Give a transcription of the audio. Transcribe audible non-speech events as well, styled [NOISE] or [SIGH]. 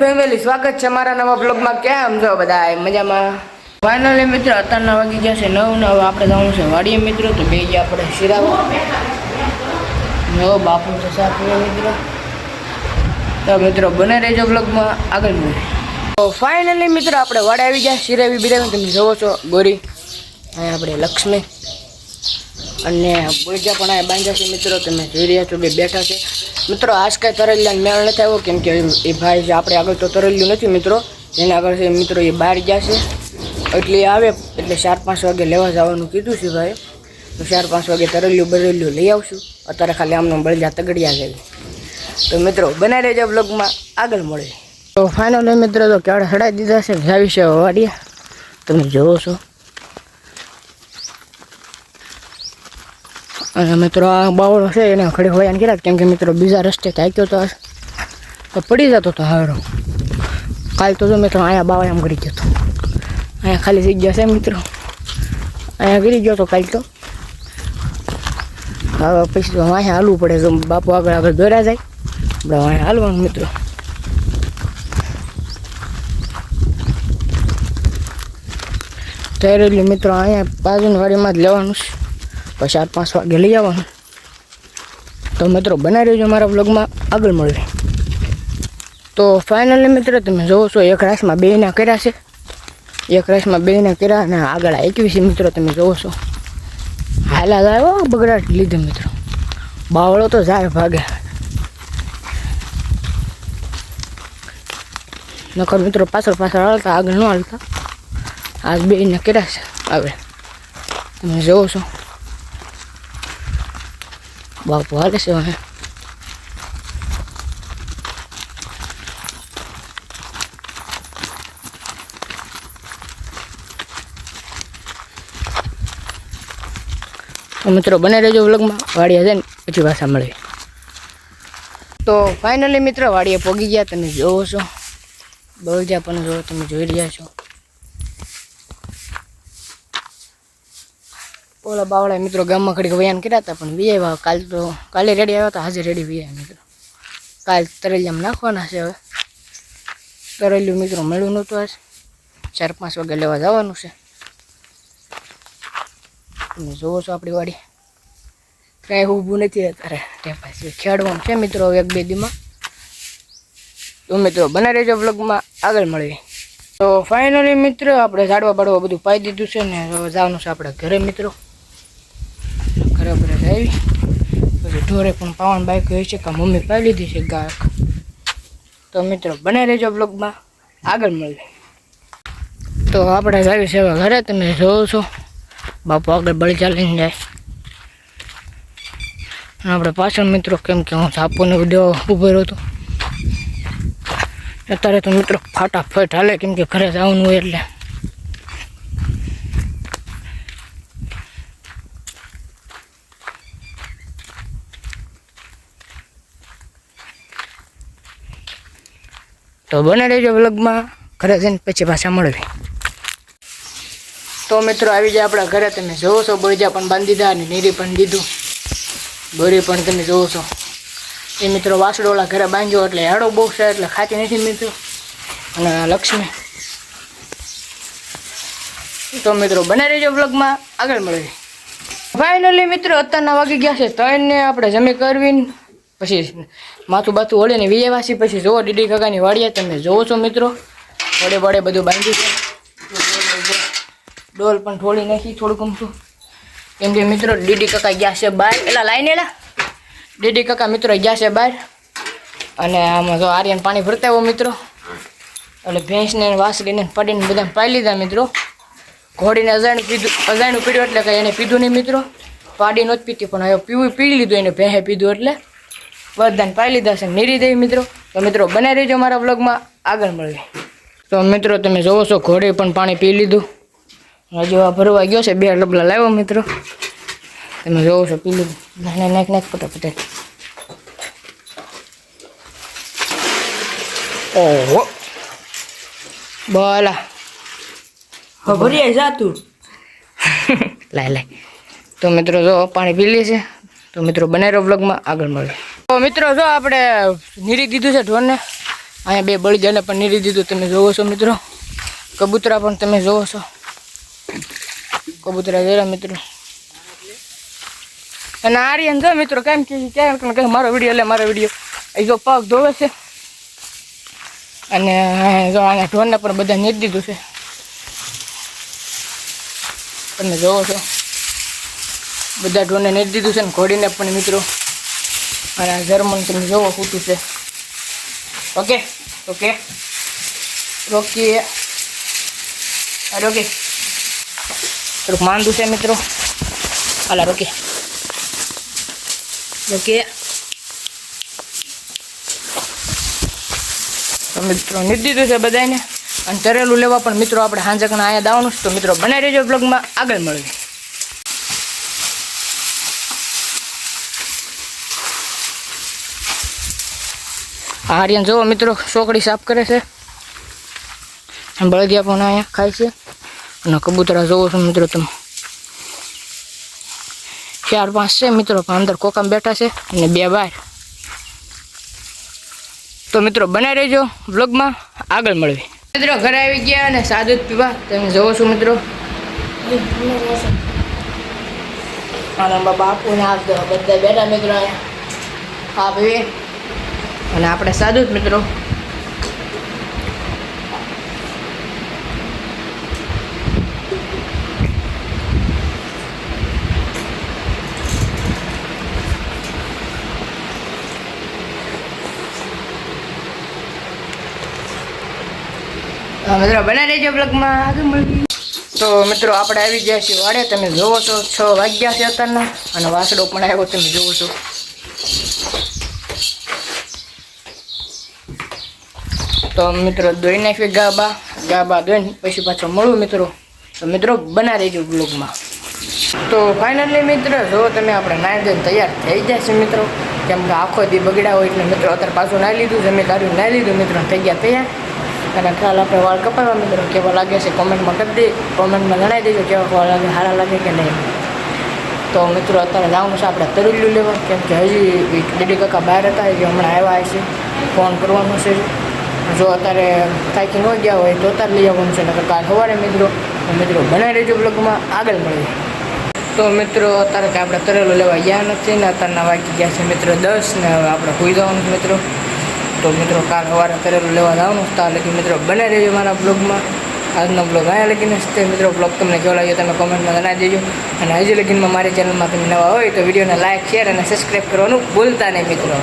Family સ્વાગત છે મારા નવા બ્લોગમાં કેમ છો બધા મજામાં? ફાઇનલી મિત્રો, અત્યારના વાગી ગયા છે નવ નવ આપણે જવાનું છે વાડીએ મિત્રો, તો બે ગયા આપણે શિરાવા નવો બાપુ થશે આપણે મિત્રો. તો મિત્રો, બને રહેજો બ્લોગમાં આગળ મળે તો ફાઇનલી મિત્રો, આપણે વાડે આવી ગયા શિરાવી બિરાવી. તમે જોવો છો, ગોરી, અહીંયા આપણે લક્ષ્મી અને બોજા પણ અહીંયા બાંધ્યા છે મિત્રો. તમે જોઈ રહ્યા છો, બે બેઠા છે. મિત્રો, આજ કાંઈ તરેલિયાને મેળ નથી આવ્યો, કેમ કે એ ભાઈ છે આપણે આગળ તો તરેલ્યું નથી મિત્રો, જેને આગળ છે મિત્રો એ બહાર ગયા છે. એટલે આવે, એટલે ચાર પાંચ વાગે લેવા જવાનું કીધું છે ભાઈ. તો ચાર પાંચ વાગે તરેલ્યું બરેલ્યું લઈ આવશું. અત્યારે ખાલી આમનો બળજા તગડિયા છે. તો મિત્રો બનાવી રહેજો બ્લોગમાં આગળ મળે તો ફાઇનલ મિત્રો તો કેવડા હડાવી દીધા છે જાવી છે વાડિયા. તમે જોવો છો. અને મિત્રો આ બાવળો છે, એને ખડી હોયાને કર્યા કેમ કે મિત્રો બીજા રસ્તે થાક્યો તો. તો પડી જતો તો હારો. કાલ તો જો મિત્રો અહીંયા બાવળામ ગરી ગયો તો. અહીંયા ખાલી જગ્યા છે મિત્રો. અહીંયા ગરી ગયો તો કાલ તો. હવે પછી તો અહીંયા હાલવું પડે તો બાપુ આગળ આગળ દોરા જાય. આપણે અહીંયા હાલવાનું મિત્રો. ત્યારે મિત્રો, અહીંયા બાજુની વાડીમાં જ લેવાનું છે. પછી ચાર પાંચ વાગે લઈ આવવાનું. તો મિત્રો, બનાવી રહેજો મારા વ્લોગમાં આગળ મળે તો ફાઇનલી મિત્રો, તમે જોવો છો, એક રાસમાં બેના કર્યા છે. એક રાસમાં બેના કર્યા અને આગળ એકવીસ મિત્રો, તમે જોવો છો. હાલા જાય બગડાટ લીધે મિત્રો. બાવળો તો જાય ભાગે. નકર મિત્રો, પાછળ પાછળ હાલતા, આગળ ન હાલતા. આજ બેને કર્યા છે આવે તમે જોવો છો. બાપુ હાલે છે હવે મિત્રો બને રહેજો વ્લોગમાં વાડિયા છે ને પછી પાછા મળે તો ફાઇનલી મિત્રો વાડીએ પોગી ગયા તમે જોવો છો બળજા પણ જો તમે જોઈ રહ્યા છો ઓલા બાવળા મિત્રો ગામમાં ઘડીક વયાન કર્યા હતા, પણ વી આવ્યા. કાલ તો, કાલે રેડી આવ્યા હતા, આજે રેડી વી આવ્યા મિત્રો. કાલ તરલિયામ નાખવાના છે હવે. તરેલિયું મિત્રો મળ્યું નહોતું આજ. ચાર પાંચ વાગે લેવા જવાનું છે. તમે જોવો છો આપણી વાડી. કાંઈ ઊભું નથી અત્યારે. પાછી ખેડવાનું છે મિત્રો એક બે દીમાં. તો મિત્રો બના રહેજો બ્લોગમાં આગળ મળીએ. તો ફાઇનલી મિત્રો આપણે ઝાડવા બાડવા બધું પાઈ દીધું છે ને જવાનું છે આપણે ઘરે મિત્રો. આવી. પછી ઢોરે પણ પાવન બાઈક હોય છે કે મમ્મી પાઈ લીધી છે ગાયક તો મિત્રો બને રહેજો બ્લોગમાં. આગળ મળીએ. તો આપણે આવી સેવા ઘરે તમે જોવો છો. બાપુ આગળ બળી ચાલીને જાય. આપણે પાછળ મિત્રો કેમ કે હું સાપોને દેવો ઊભો રહ્યો હતો. અત્યારે તો મિત્રો ફાટાફટ હાલે કેમ કે ઘરે જવાનું હોય એટલે. તો બને રહેજો વ્લોગમાં. ઘરે જઈને પછી પાછા મળવી તો મિત્રો, આવી જાય આપણા ઘરે. તમે જોવો છો બળજા પણ બાંધી દીધા અને નીરી પણ દીધું. ગોરી પણ તમે જોવો છો. એ મિત્રો વાસડોળા ઘરે બાંધ્યો એટલે હેડો બહુ છે, એટલે ખાતી નથી મિત્રો. અને લક્ષ્મી. તો મિત્રો, બને રહેજો વ્લોગમાં. આગળ મળે ફાઇનલી મિત્રો, અત્યારના વાગી ગયા છે ત્રણને. આપણે જમી કરવીને પછી માથું બાથું હોળીને વીએ વાસી, પછી જોવો ડીડી કાકાની વાડીએ, તમે જોવો છો મિત્રો. વડે વડે બધું બાંધ્યું છે. ડોલ પણ થોડી નાખી થોડું ગમતું કેમ કે મિત્રો ડીડી કાકા ગયા છે બહાર. એલા, લાઈને એલા. ડીડી કાકા મિત્રો ગયા છે બહાર. અને આમાં જો આર્યન પાણી ભરતા આવ્યો મિત્રો. એટલે ભેંસને વાસળીને પડીને બધા પાઈ લીધા મિત્રો. ઘોડીને અજાણું પીધું અજાણું પીડ્યું એટલે કંઈ એને પીધું નહીં મિત્રો. પાડી નહોતી પીતી પણ હવે પીવું, પી લીધું એને ભેંસે પીધું એટલે. બધાને પાઈ લીધા છે. નિરીદેવી મિત્રો. તો મિત્રો બનાવી રહેજો મારા વ્લોગમાં. આગળ મળીએ. તો મિત્રો તમે જોવો છો ઘોડે પણ પાણી પી લીધું. હજુ આ ભરવા ગયો છે. બે ડબલા લાવ્યો મિત્રો. તમે જોવો છો પી લીધું. નાખ નાખ ફટાફટ. ઓહો. બોલા. જાતું [LAUGHS] લાય લાય. તો મિત્રો જો પાણી પી લે છે. તો મિત્રો બનાવ્યો વ્લોગમાં. આગળ મળે મિત્રો જો આપણે નીરી દીધું છે ઢોરને. અહીંયા બે બળજાને પણ નીરી દીધું, તમે જોવો છો મિત્રો. કબૂતરા પણ તમે જોવો છો. કબૂતરા જરા મિત્રો. અને આર્યન જો મિત્રો કેમ કે ક્યાં કે મારો વીડિયો એટલે મારો વીડિયો. એ જો પગ ધોવે છે. અને જો આના ઢોરને પણ બધા નીરી દીધું છે. તમે જોવો છો. બધા ઢોરને નીરી દીધું છે ને ઘોડીને પણ મિત્રો. અને આ જર્મન તમે જોવો ફૂટું છે. ઓકે ઓકે રોકીએ. રોકે થોડુંક માંદું છે મિત્રો. હાલા રોકે રોકીએ. મિત્રો નીતિ દીધું છે બધાને અને તરેલું લેવા પણ મિત્રો આપણે હાંજકના અહીંયા દાવાનું છે. તો મિત્રો બનાવી રહેજો બ્લોગમાં આગળ મળવી આર્યન જુઓ મિત્રો ચોકડી સાફ કરે છે. બળદિયા પણ અહીંયા ખાય છે. અને કબૂતરા જોવો છો મિત્રો તમે. ચાર પાંચ છે મિત્રો, પણ અંદર કોકામ બેઠા છે અને બે બાર. તો મિત્રો, બનાવી રહેજો બ્લોગમાં આગળ મળવી મિત્રો, ઘરે આવી ગયા અને સાદુ જ પીવા. તમે જોવો છો મિત્રો. બાપુ ને આવતો બધા બેઠા મિત્રો આ પીવી અને આપણે સાદું જ મિત્રો. મિત્રો, બના રહેજો બ્લોગમાં આગળ મળીએ. તો મિત્રો, આપણે આવી ગયા છીએ વાડે. તમે જોવો છો, છ વાગ્યા છે અત્યારના. અને વાસડો પણ આવ્યો, તમે જોવો છો. તો મિત્રો દોઈ નાખી ગાબા. ગાબા દોઈને પછી પાછો મળું મિત્રો. તો મિત્રો બના રહેજો બ્લોગમાં તો ફાઇનલી મિત્ર, જો તમે આપણે નાહી દઈને તૈયાર થઈ છે મિત્રો, કેમ કે આખો દી બગડ્યા હોય એટલે મિત્રો અત્યારે પાછું નાઈ લીધું જમી તારું નાઈ લીધું, મિત્રો થઈ ગયા તૈયાર. અને કાલ આપણે વાળ કપાવવા મિત્રો, કેવા લાગે છે કોમેન્ટમાં કરી દે, કોમેન્ટમાં જણાવી દેજો કેવા વાળ લાગે, સારા લાગે કે નહીં. તો મિત્રો અત્યારે જવાનું છે આપણે તરુલ્યું લેવા, કેમ કે હજી દીદી કાકા બહાર હતા જે હમણાં આવ્યા છે ફોન કરવાનો છે. જો અત્યારે થાકી ન ગયા હોય તો અત્યારે લઈ આવવાનું છે, નકર કાલ સવારે મિત્રો મિત્રો બનાવી રહેજો બ્લોગમાં, આગળ મળીએ. તો મિત્રો, અત્યારે કે આપણે તરેલો લેવા ગયા નથી ને, અત્યારના વાગી ગયા છે મિત્રો દસ ને હવે આપણે હોઈ જવાનું છે મિત્રો. તો મિત્રો, કાલ સવારે તરેલું લેવા જવાનું ત્યાં લગી મિત્રો બનાવી રહેજો મારા બ્લોગમાં. આજનો બ્લોગ અહીંયા લગીને તે મિત્રો, બ્લોગ તમને કેવો લાગ્યો તમે કોમેન્ટમાં જણાવી દેજો. અને હજી લગીનમાં મારી ચેનલમાં તમે નવા હોય તો વિડીયોને લાઇક શેર અને સબસ્ક્રાઈબ કરવાનું ભૂલતા નહીં મિત્રો.